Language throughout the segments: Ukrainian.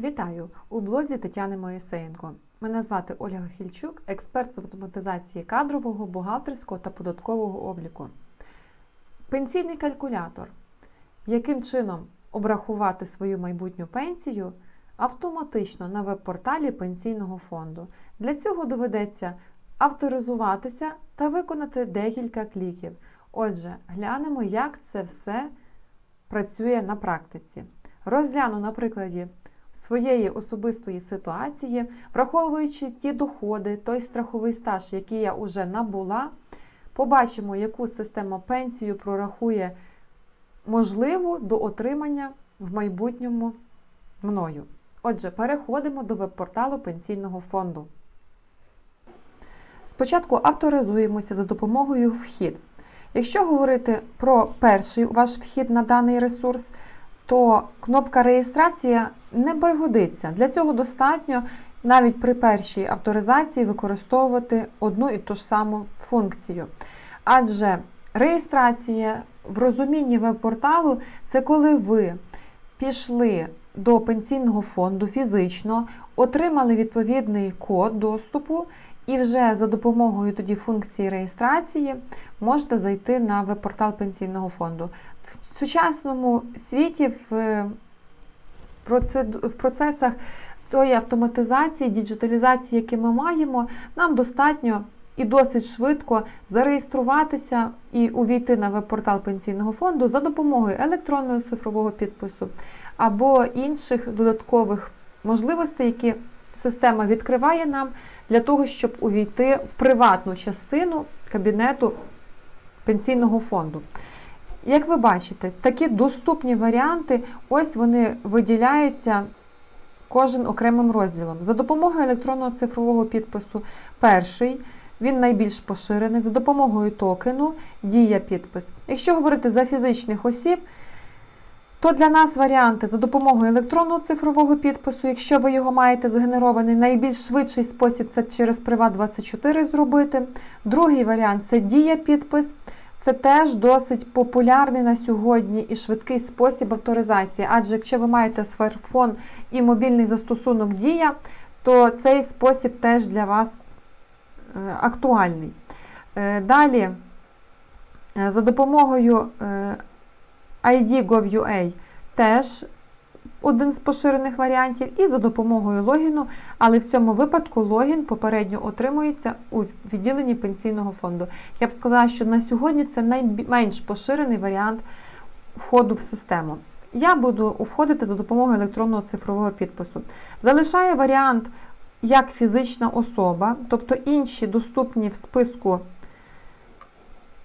Вітаю у блозі Тетяни Моїсеєнко. Мене звати Ольга Хільчук, експерт з автоматизації кадрового, бухгалтерського та податкового обліку. Пенсійний калькулятор. Яким чином обрахувати свою майбутню пенсію автоматично на веб-порталі пенсійного фонду. Для цього доведеться авторизуватися та виконати декілька кліків. Отже, глянемо, як це все працює на практиці. Розгляну на прикладі своєї особистої ситуації, враховуючи ті доходи, той страховий стаж, який я вже набула, побачимо, яку система пенсію прорахує можливу до отримання в майбутньому мною. Отже, переходимо до веб-порталу пенсійного фонду. Спочатку авторизуємося за допомогою вхід. Якщо говорити про перший ваш вхід на даний ресурс, то кнопка реєстрація не пригодиться. Для цього достатньо навіть при першій авторизації використовувати одну і ту ж саму функцію. Адже реєстрація в розумінні веб-порталу це коли ви пішли до пенсійного фонду фізично, отримали відповідний код доступу. І вже за допомогою тоді функції реєстрації можете зайти на веб-портал пенсійного фонду. В сучасному світі в в процесах тої автоматизації, діджиталізації, які ми маємо, нам достатньо і досить швидко зареєструватися і увійти на веб-портал пенсійного фонду за допомогою електронного цифрового підпису або інших додаткових можливостей, які система відкриває нам для того, щоб увійти в приватну частину кабінету пенсійного фонду. Як ви бачите, такі доступні варіанти, ось вони виділяються кожен окремим розділом. За допомогою електронного цифрового підпису, перший, він найбільш поширений, за допомогою токену дія підпис. Якщо говорити за фізичних осіб, то для нас варіанти за допомогою електронного цифрового підпису, якщо ви його маєте згенерований, найбільш швидший спосіб це через Приват24 зробити. Другий варіант це дія підпис. Це теж досить популярний на сьогодні і швидкий спосіб авторизації. Адже якщо ви маєте смартфон і мобільний застосунок Дія, то цей спосіб теж для вас е, актуальний. Е, далі, е, за допомогою ID.gov.ua теж один з поширених варіантів, і за допомогою логіну, але в цьому випадку логін попередньо отримується у відділенні пенсійного фонду. Я б сказала, що на сьогодні це найменш поширений варіант входу в систему. Я буду входити за допомогою електронного цифрового підпису. Залишаю варіант як фізична особа, тобто інші доступні в списку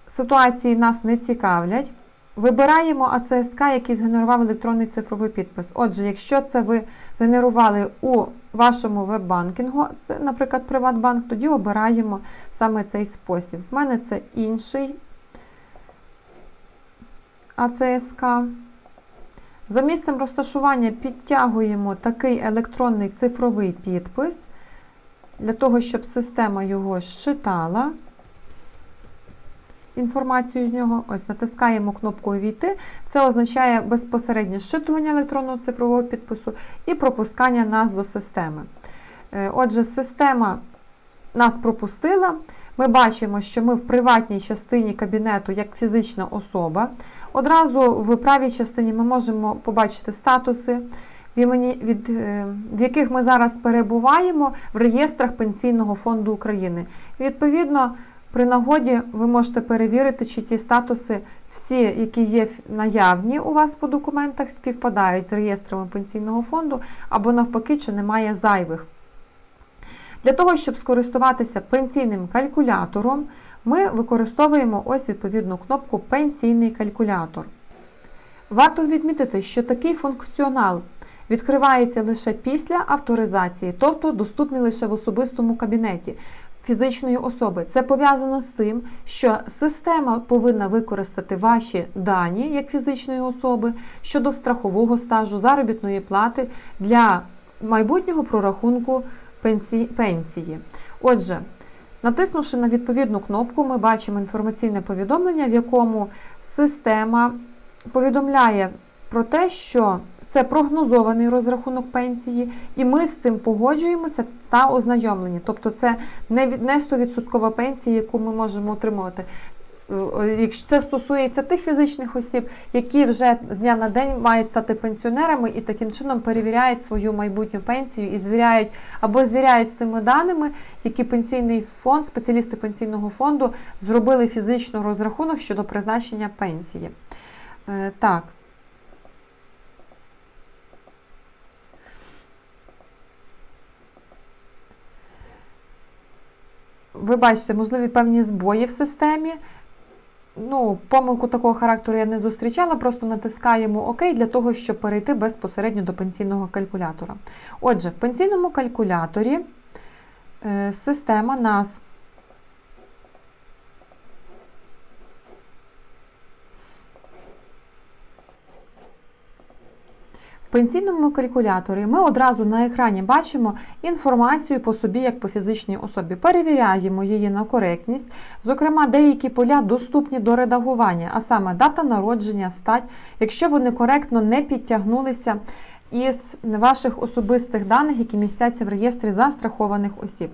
ситуації нас не цікавлять. Вибираємо АЦСК, який згенерував електронний цифровий підпис. Отже, якщо це ви згенерували у вашому веб-банкінгу, це, наприклад, Приватбанк, тоді обираємо саме цей спосіб. У мене це інший АЦСК. За місцем розташування підтягуємо такий електронний цифровий підпис, для того, щоб система його щитала інформацію з нього. Ось натискаємо кнопку Увійти. Це означає безпосереднє зчитування електронного цифрового підпису і пропускання нас до системи. Е, отже, система нас пропустила. Ми бачимо, що ми в приватній частині кабінету як фізична особа. Одразу в правій частині ми можемо побачити статуси, від е, в яких ми зараз перебуваємо в реєстрах Пенсійного фонду України. Відповідно, при нагоді ви можете перевірити, чи ці статуси, всі, які є наявні у вас по документах, співпадають з реєстрами пенсійного фонду, або навпаки, чи немає зайвих. Для того, щоб скористуватися пенсійним калькулятором, ми використовуємо ось відповідну кнопку Пенсійний калькулятор. Варто відмітити, що такий функціонал відкривається лише після авторизації, тобто доступний лише в особистому кабінеті фізичної особи. Це пов'язано з тим, що система повинна використати ваші дані як фізичної особи щодо страхового стажу, заробітної плати для майбутнього прорахунку пенсії. Отже, натиснувши на відповідну кнопку, ми бачимо інформаційне повідомлення, в якому система повідомляє про те, що це прогнозований розрахунок пенсії, і ми з цим погоджуємося та ознайомлені. Тобто це не не 100% пенсія, яку ми можемо отримувати. Е, Якщо це стосується тих фізичних осіб, які вже з дня на день мають стати пенсіонерами і таким чином перевіряють свою майбутню пенсію і звіряють або звіряють з тими даними, які пенсійний фонд, спеціалісти пенсійного фонду зробили фізично розрахунок щодо призначення пенсії. Е, Так. Ви бачите, можливі певні збої в системі. Ну, помилку такого характеру я не зустрічала, просто натискаємо ОК для того, щоб перейти безпосередньо до пенсійного калькулятора. Отже, в пенсійному калькуляторі е, система нас В пенсійному калькуляторі ми одразу на екрані бачимо інформацію по собі як по фізичній особі. Перевіряємо її на коректність. Зокрема, деякі поля доступні до редагування, а саме дата народження, стать, якщо вони коректно не підтягнулися із ваших особистих даних, які містяться в реєстрі застрахованих осіб.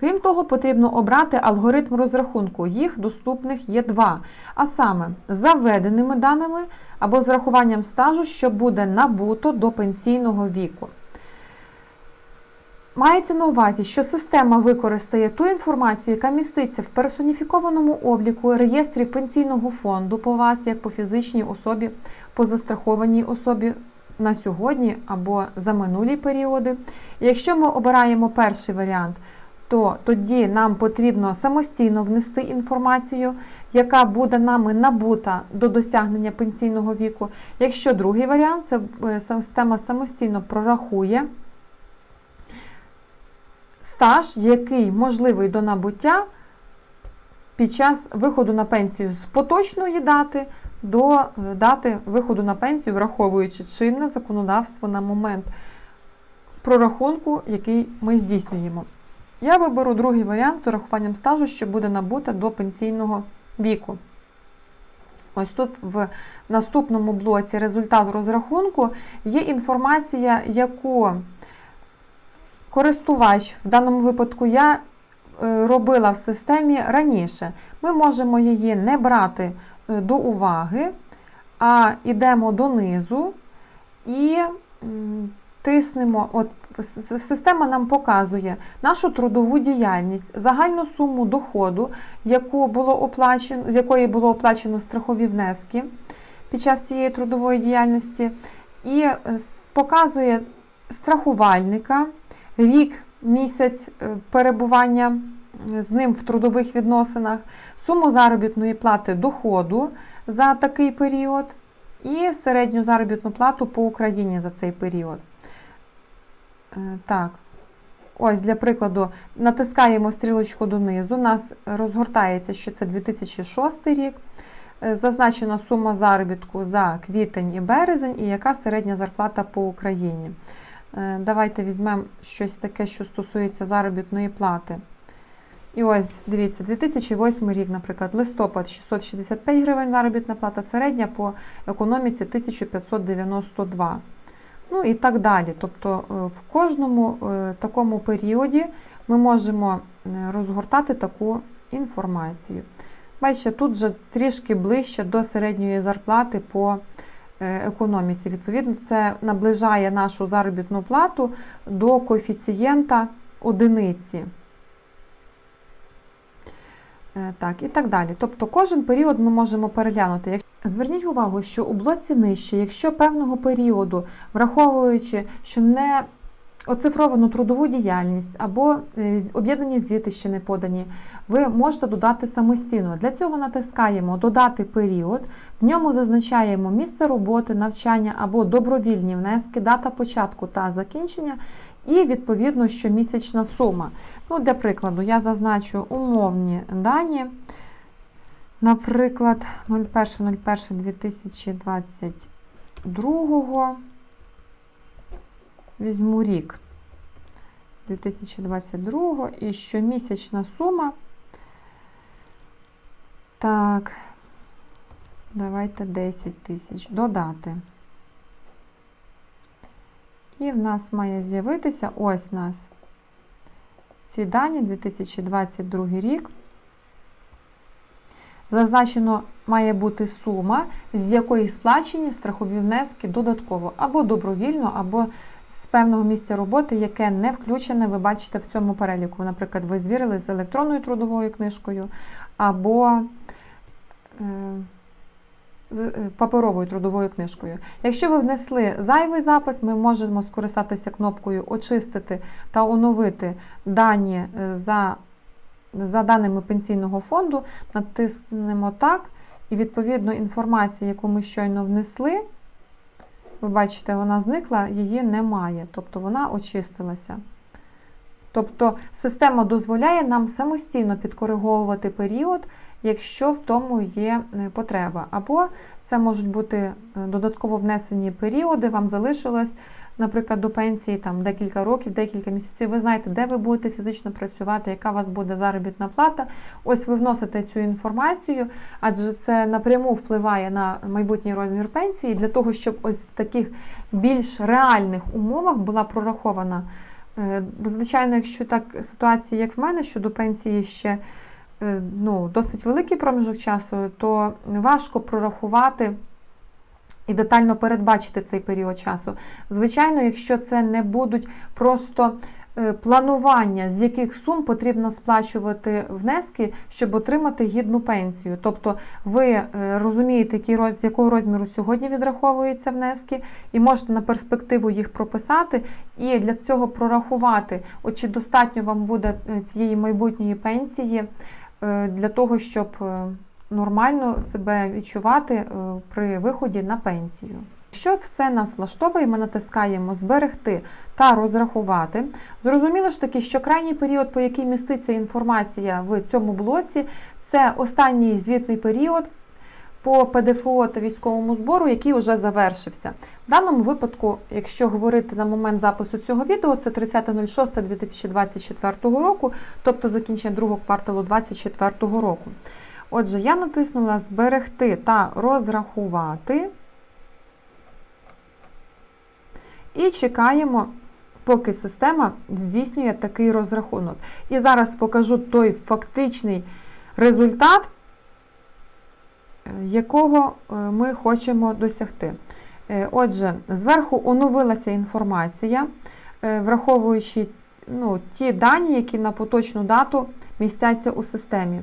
Крім того, потрібно обрати алгоритм розрахунку. Їх доступних є два. А саме за введеними даними або з рахуванням стажу, що буде набуто до пенсійного віку. Мається на увазі, що система використає ту інформацію, яка міститься в персоніфікованому обліку реєстрі пенсійного фонду по вас, як по фізичній особі, по застрахованій особі на сьогодні або за минулі періоди. Якщо ми обираємо перший варіант, то тоді нам потрібно самостійно внести інформацію, яка буде нами набута до досягнення пенсійного віку. Якщо другий варіант, це е, система самостійно прорахує стаж, який можливий до набуття під час виходу на пенсію з поточної дати до е, дати виходу на пенсію, враховуючи чинне законодавство на момент прорахунку, який ми здійснюємо. Я виберу другий варіант з урахуванням стажу, що буде набута до пенсійного віку. Ось тут в наступному блоці результат розрахунку є інформація, яку користувач, в даному випадку я е, робила в системі раніше. Ми можемо її не брати до уваги, а йдемо донизу і тиснемо. От Система нам показує нашу трудову діяльність, загальну суму доходу, яку було оплачено, з якої було оплачено страхові внески під час цієї трудової діяльності, і е, показує страхувальника, рік, місяць е, перебування з ним в трудових відносинах, суму заробітної плати доходу за такий період і середню заробітну плату по Україні за цей період. Е, Так, ось для прикладу, натискаємо стрілочку донизу, у нас розгортається, що це 2006 рік. Е, Зазначена сума заробітку за квітень і березень, і яка середня зарплата по Україні. Е, Давайте візьмемо щось таке, що стосується заробітної плати. І ось, дивіться, 2008 рік, наприклад, листопад 665 гривень заробітна плата, середня по економіці 1592. Ну і так далі. Тобто е, в кожному е, такому періоді ми можемо е, розгортати таку інформацію. Бачите, тут вже трішки ближче до середньої зарплати по економіці. Відповідно, це наближає нашу заробітну плату до коефіцієнта одиниці. Е, Так, і так далі. Тобто кожен період ми можемо переглянути. Зверніть увагу, що у блоці нижче, якщо певного періоду, враховуючи, що не оцифровано трудову діяльність або е, об'єднані звіти ще не подані, ви можете додати самостійно. Для цього натискаємо Додати період, в ньому зазначаємо місце роботи, навчання або добровільні внески, дата початку та закінчення, і відповідно щомісячна сума. Ну, Для прикладу, я зазначу умовні дані. Наприклад, 01.01.2022 візьму рік 2022 і щомісячна сума. Так, давайте 10 тисяч додати. І в нас має з'явитися ось у нас ці дані 2022 рік. Зазначено має бути сума, з якої сплачені страхові внески додатково, або добровільно, або з певного місця роботи, яке не включене, ви бачите в цьому переліку. Наприклад, ви звірили з електронною трудовою книжкою, або е, з е, паперовою трудовою книжкою. Якщо ви внесли зайвий запис, ми можемо скористатися кнопкою Очистити та оновити дані е, за, за даними пенсійного фонду, натиснемо так, і відповідно інформація, яку ми щойно внесли, ви бачите, вона зникла, її немає, тобто вона очистилася. Тобто система дозволяє нам самостійно підкориговувати період, якщо в тому є е, потреба. Або це можуть бути е, додатково внесені періоди, вам залишилось, наприклад, до пенсії там, декілька років, декілька місяців. Ви знаєте, де ви будете фізично працювати, яка у вас буде заробітна плата. Ось ви вносите цю інформацію, адже це напряму впливає на майбутній розмір пенсії для того, щоб ось в таких більш реальних умовах була прорахована. Е, Звичайно, якщо так ситуація, як в мене, що до пенсії ще ну, досить великий проміжок часу, то важко прорахувати і детально передбачити цей період часу. Звичайно, якщо це не будуть просто е, планування, з яких сум потрібно сплачувати внески, щоб отримати гідну пенсію. Тобто ви е, розумієте, який з якого розміру сьогодні відраховуються внески, і можете на перспективу їх прописати, і для цього прорахувати, от чи достатньо вам буде е, цієї майбутньої пенсії для того, щоб нормально себе відчувати е, при виході на пенсію. Якщо все нас влаштовує, ми натискаємо Зберегти та розрахувати. Зрозуміло ж таки, що крайній період, по який міститься інформація в цьому блоці, це останній звітний період по ПДФО та військовому збору, який вже завершився. В даному випадку, якщо говорити на момент запису цього відео, це 30.06.2024 року, тобто закінчення другого кварталу 2024 року. Отже, я натиснула Зберегти та розрахувати. І чекаємо, поки система здійснює такий розрахунок. І зараз покажу той фактичний результат, якого е, ми хочемо досягти. Е, отже, зверху оновилася інформація, враховуючи ну, ті дані, які на поточну дату містяться у системі.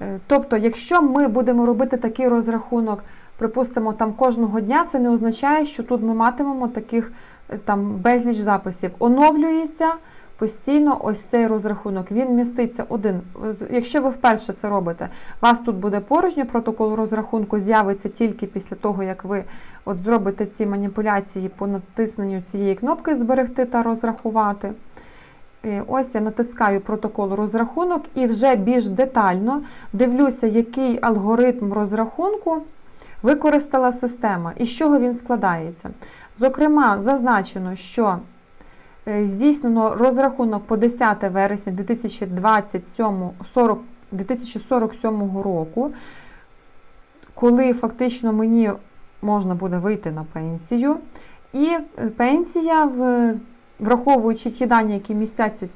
Е, тобто, якщо ми будемо робити такий розрахунок, припустимо, там кожного дня, це не означає, що тут ми матимемо таких е, там безліч записів. Оновлюється постійно ось цей розрахунок. Він міститься один. Якщо ви вперше це робите, у вас тут буде порожньо, протокол розрахунку з'явиться тільки після того, як ви от зробите ці маніпуляції по натисненню цієї кнопки Зберегти та розрахувати. Ось я натискаю протокол розрахунок і вже більш детально дивлюся, який алгоритм розрахунку використала система і з чого він складається. Зокрема, зазначено, що здійснено розрахунок по 10 вересня 2027, 40, 2047 року, коли фактично мені можна буде вийти на пенсію. І е, пенсія враховуючи ті дані, які містяться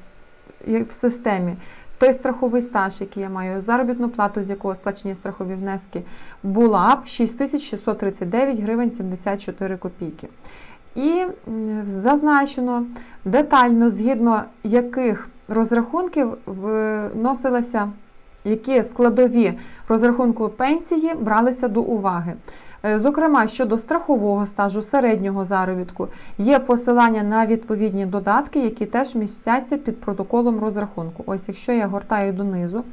в системі, той страховий стаж, який я маю, заробітну плату, з якого сплачені страхові внески, була б 6639 гривень 74 копійки. І зазначено детально, згідно яких розрахунків вносилися, які складові розрахунку пенсії бралися до уваги. Е, зокрема, щодо страхового стажу середнього заробітку, є посилання на відповідні додатки, які теж містяться під протоколом розрахунку. Ось, якщо я гортаю донизу,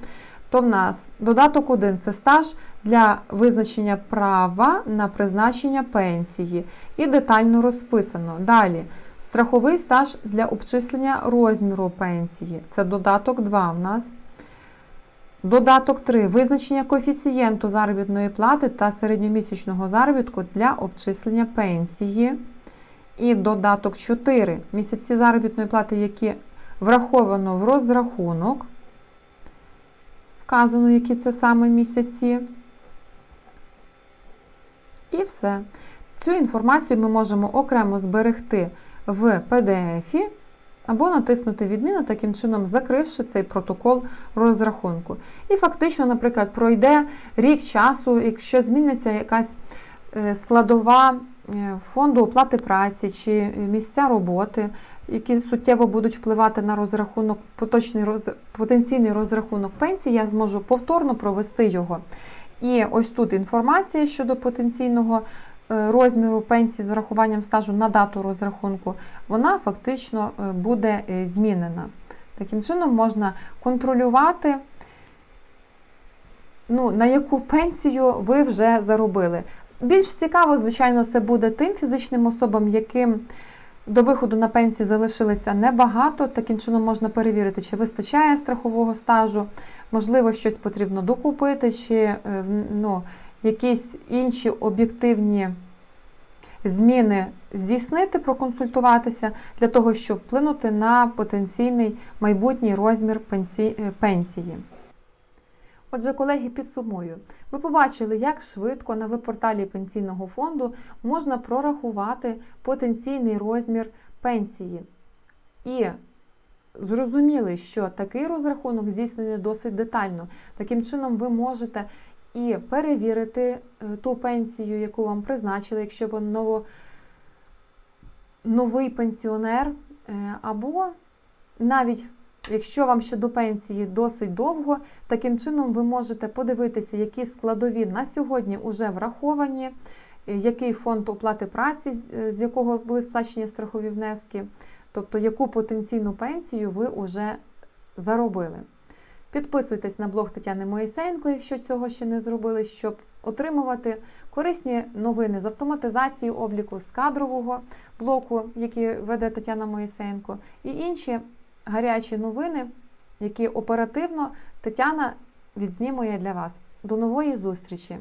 то в нас додаток 1 це стаж для визначення права на призначення пенсії. І детально розписано. Далі. Страховий стаж для обчислення розміру пенсії. Це додаток 2 в нас. Додаток 3. Визначення коефіцієнту заробітної плати та середньомісячного заробітку для обчислення пенсії. І додаток 4. Місяці заробітної плати, які враховано в розрахунок. Вказано, які це саме місяці. І все. Цю інформацію ми можемо окремо зберегти в PDF або натиснути відміну, таким чином закривши цей протокол розрахунку. І фактично, наприклад, пройде рік часу, якщо зміниться якась е, складова е, фонду оплати праці чи місця роботи, які суттєво будуть впливати на розрахунок, поточний роз, потенційний розрахунок пенсії, я зможу повторно провести його. І ось тут інформація щодо потенційного е, розміру пенсії з врахуванням стажу на дату розрахунку, вона фактично е, буде е, змінена. Таким чином можна контролювати, ну, на яку пенсію ви вже заробили. Більш цікаво, звичайно, це буде тим фізичним особам, яким до виходу на пенсію залишилося небагато. Таким чином можна перевірити, чи вистачає страхового стажу, можливо, щось потрібно докупити, чи е, ну, якісь інші об'єктивні зміни здійснити, проконсультуватися для того, щоб вплинути на потенційний майбутній розмір е, пенсії. Отже, колеги, підсумую. Ви побачили, як швидко на веб-порталі пенсійного фонду можна прорахувати потенційний розмір пенсії. І зрозуміли, що такий розрахунок здійснений досить детально. Таким чином, ви можете і перевірити е, ту пенсію, яку вам призначили, якщо ви ново, новий пенсіонер, е, або навіть Якщо вам ще до пенсії досить довго, таким чином ви можете подивитися, які складові на сьогодні вже враховані, який фонд оплати праці, з- е, якого були сплачені страхові внески, тобто яку потенційну пенсію ви вже заробили. Підписуйтесь на блог Тетяни Моїсеєнко, якщо цього ще не зробили, щоб отримувати корисні новини з автоматизації обліку, з кадрового блоку, який веде Тетяна Моїсеєнко, і інші гарячі новини, які оперативно Тетяна відзнімує для вас. До нової зустрічі!